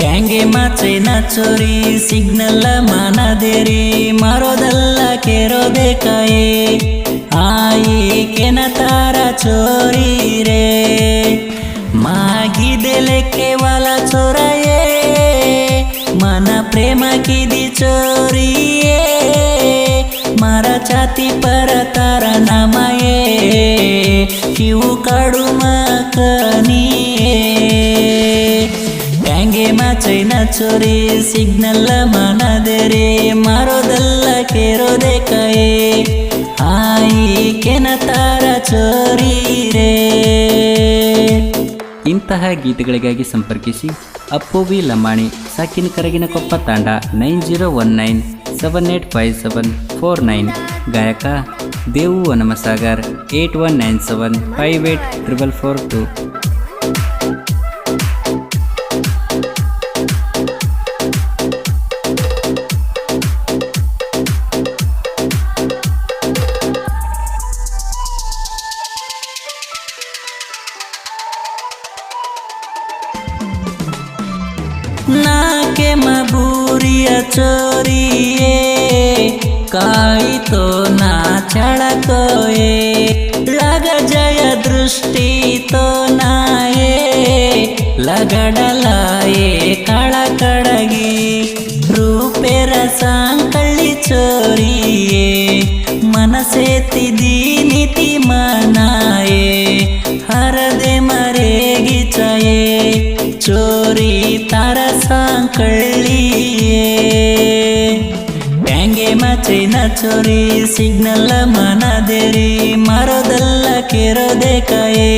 ಟ್ಯಾಂಗೆ ಮಾಚೈನ ಚೋರಿ ಸಿಗ್ನಲ್ಲ ಮಾನದೇರಿ, ಮಾರೋದಲ್ಲ ಕೇರೋದೆ ಕಾಯೇ ಆಯಿ ಕೆನತಾರ ಚೋರಿ ರೇ. ಮಾಗಿದೆಲೆ ಕೇವಲ ಚೋರಯೇ. ಮನ ಪ್ರೇಮ ಕಿದಿ ಚೋರಿಯೇ. ಮರ ಛಾತಿ ಪರ ತಾರ ನಮಯೇ. ಕಿವು ಕಡು ಟ್ಯಾಂಗೆ ಮಾಚೈನ ಚೋರಿ ಸಿಗ್ನಲ್ಲ ಮನದೆರೆ ಮಾರೋದಲ್ಲ ಕೇರೋದೆ ಕೈ. ಆಯಿ ಕೆನತಾರ ಚೋರಿ ರೇ. ಇಂತಹ ಗೀತೆಗಳಿಗಾಗಿ ಸಂಪರ್ಕಿಸಿ ಅಪ್ಪು ವಿ ಲಂಬಾಣಿ ಸಾಕಿನ ಕರಗಿನ ಕೊಪ್ಪ ತಾಂಡ, nine zero one nine seven eight five seven four nine. ಗಾಯಕ Devu Vanamasagar eight one nine seven five eight triple four two. ನಾಕೆ ಮಬೂರಿಯ ಚೋರಿಯೇ? ಕಾಯಿತೋ ನಾ ಚಳಕೋಯೇ? ಲಗ ಜಯ ದೃಷ್ಟಿ ತೋ ನಾಯೇ? ಲಗಡಲಾಯೇ ಕಳ ಕಡಗಿ ರೂಪೆರ ಸಾಂಕಳ್ಳಿ ಚೋರಿಯೇ? ಮನಸೇತಿದಿ ಟ್ಯಾಂಗೆ ಮಚೈನ ಚೋರಿ ಸಿಗ್ನಲ್ಲ ಮನದೇರಿ ಮರೋದಲ್ಲ ಕೆರೋದೆ ಕಾಯೇ.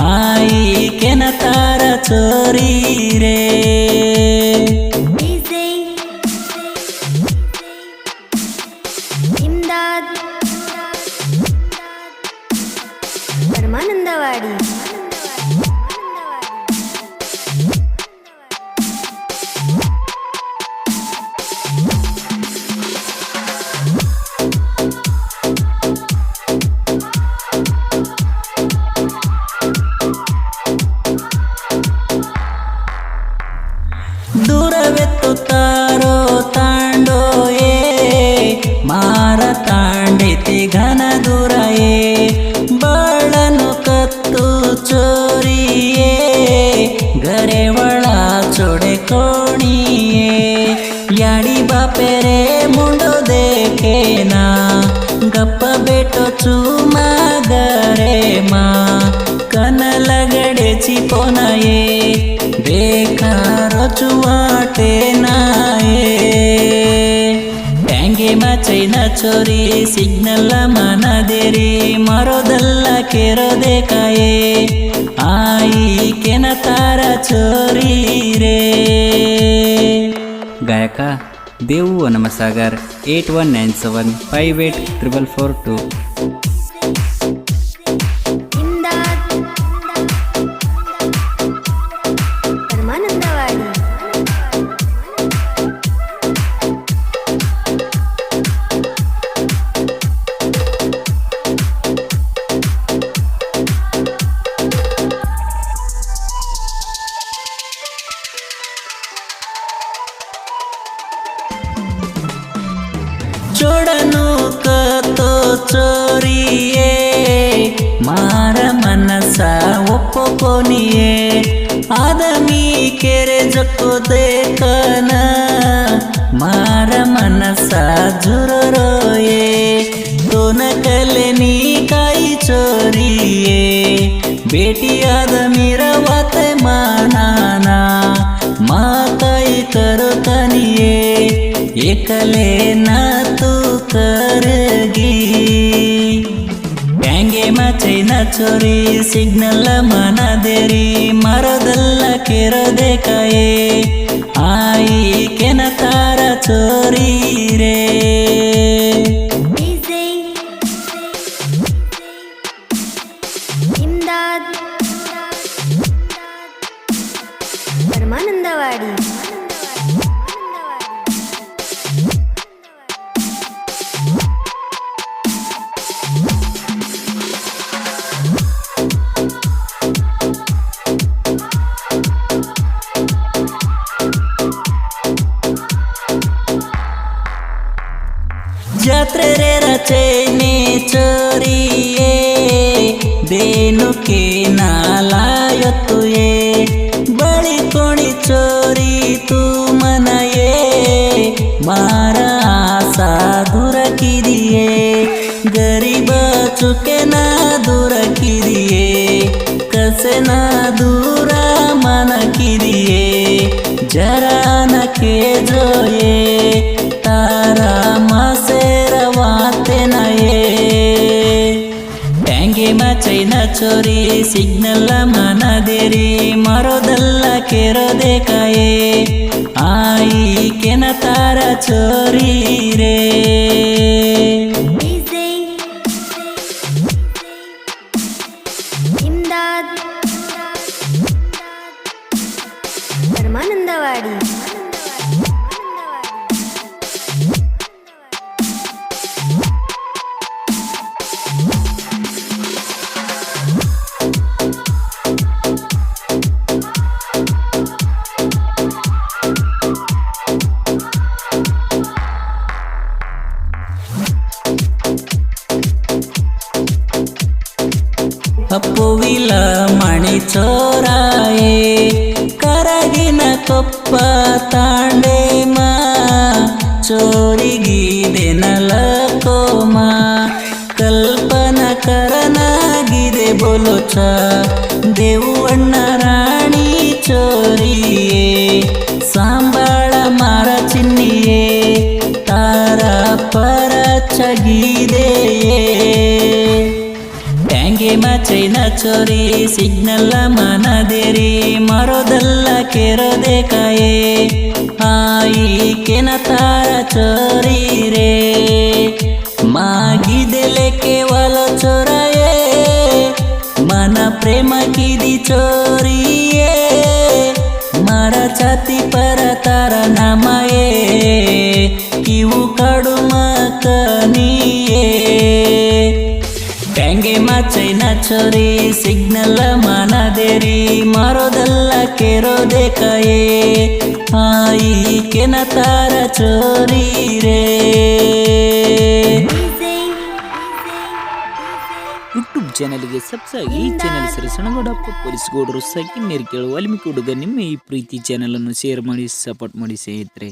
ಆಯಿ ಕೆನತಾರ ಚೋರಿ ರೇ ಮಾರ ತಾಂಡಿತಿ ಘನ ದುರಯೇ ಬಾಳನು ಕತ್ತು ಚೋರಿಯೇ, ಗರೆ ಒಳ ಚೊಡೆ ಕೋಣಿಯೇ. ಯಾಡಿ ಬಾಪೆರೆ ಮುಂಡು ದೇಖೇನಾ ಗಪ್ಪ ಬೇಟೋ ಚೂಮ ಗರೆ ಮಾ ಕನಲಗಡೆ ಚಿಪೋನಯೇ ಬೇಕಾರೋ ಚುವಾಟೆ ನಾಯೇ. ಟ್ಯಾಂಗೆ ಮಚೈನ ಚೋರಿ ಸಿಗ್ನಲ್ಲ ಮನದೇರಿ, ಮರೋದಲ್ಲ ಕೇರೋದೆ ಕಾಯೇ. ಆಯಿ ಕೆನ ತಾರ ಚೋರಿ ರೇ. ಗಾಯಕ Devu Vanamasagar eight one nine seven five eight triple four two ಮನಸ ಒಪ್ಪುಕೊನಿಯೇ ಆದಮಿ ಕೆರೆ ಜಕ್ಕೋದೆ ಕನ ಮಾರ ಮನಸ ಜುರರೋಯೇ ತೋನ ಕಲೆ ನೀ ಕಾಯಿ ಚೋರಿಯೇ ಭೇಟಿಯಾದ ಮಿರವತೆ ಮಾನಾನ ಮಾತಾಯಿ ಕರು ತನಿಯೇ ಏಕಲೆ ನಾತು ಕರಗಿ ಮಚೈನ ಚೋರಿ ಸಿಗ್ನಲ್ ಮನದೇರಿ ಮರದಲ್ಲ ಕೆರದೆ ಕಾಯೇ ಆಯಿ ಕೆನತಾರ ಚೋರಿ ರೇ. चैने चोरिए बेनु के नालाय तुए बड़ी कोणी चोरी तू मनाए मारा साधु रखी दिए गरीब चुके ना दूर दिए कसे ना दूरा मन की दिए जरा न के जोए ಚೋರಿ ಸಿಗ್ನಲ್ಲ ಮನದೇರಿ ಮರೋದಲ್ಲ ಕೆರೋದೆ ಕಾಯೇ. ಆಯಿ ಕೆನ ತಾರ ಚೋರಿ ರೇ ಅಪ್ಪುವಿಲ ಮಣಿ ಚೋರಾಯೇ, ಕರಗಿನ ಕೊಪ್ಪ ತಾಂಡೆ ಮಾ ಚೋರಿಗಿದೆನಲ ಕೋಮ, ಕಲ್ಪನ ಕರನಾಗಿದೆ ಬೋಲೋಚ ದೇವಣ್ಣ ರಾಣಿ ಚೋರಿಯೇ, ಸಾಂಬಾಳ ಮಾರ ಚಿನ್ನಿಯೇ ತಾರ ಪರ ಚಗಿದೆಯೇ. ಟ್ಯಾಂಗೆ ಮಚೈನ ಚೋರಿ ಸಿಗ್ನಲ್ಲ ಮನದೇರಿ, ಮರೋದಲ್ಲ ಕೆರೋದೆ ಕಾಯೇ. ಆಯಿ ಕೆನ ತಾರ ಚೋರಿ ರೇ ಮಾಗಿದೆಲೆ ಕೇವಲ ಚೋರಯೇ. ಮನ ಪ್ರೇಮ ಕಿದಿ ಚೋರಿಯೇ, ಮರ ಛಾತಿ ಪರ ತಾರ ನಮಯೇ. ಕಿವು ಕಡು ಕನಿಯೇ ಟ್ಯಾಂಗೆ ಮಚೈನ ಚೋರಿ ಸಿಗ್ನಲ್ಲ ಮಾನದೇರಿ? ಮಾರೋದಲ್ಲ ಕೇರೋದೆ ಕಾಯೇ? ಕೆನ ತಾರ ಚೋರಿ ರೇ? ಯೂಟ್ಯೂಬ್ ಚಾನಲ್ಗೆ ಸಬ್ಸ್ಕ್ರೈಬ್ ಈ ಚಾನಲ್ ಹೆಸರು ಸಣ್ಣಗೌಡಪ್ಪ ಪೊಲೀಸ್ ಗೌಡರು ಸಕಿ ನೀರು ಕೇಳುವ ವಾಲ್ಮೀಕಿ ಹುಡುಗ ನಿಮ್ಮ ಈ ಪ್ರೀತಿ ಚಾನಲನ್ನು ಶೇರ್ ಮಾಡಿ ಸಪೋರ್ಟ್ ಮಾಡಿ ಸ್ನೇಹಿತರೆ.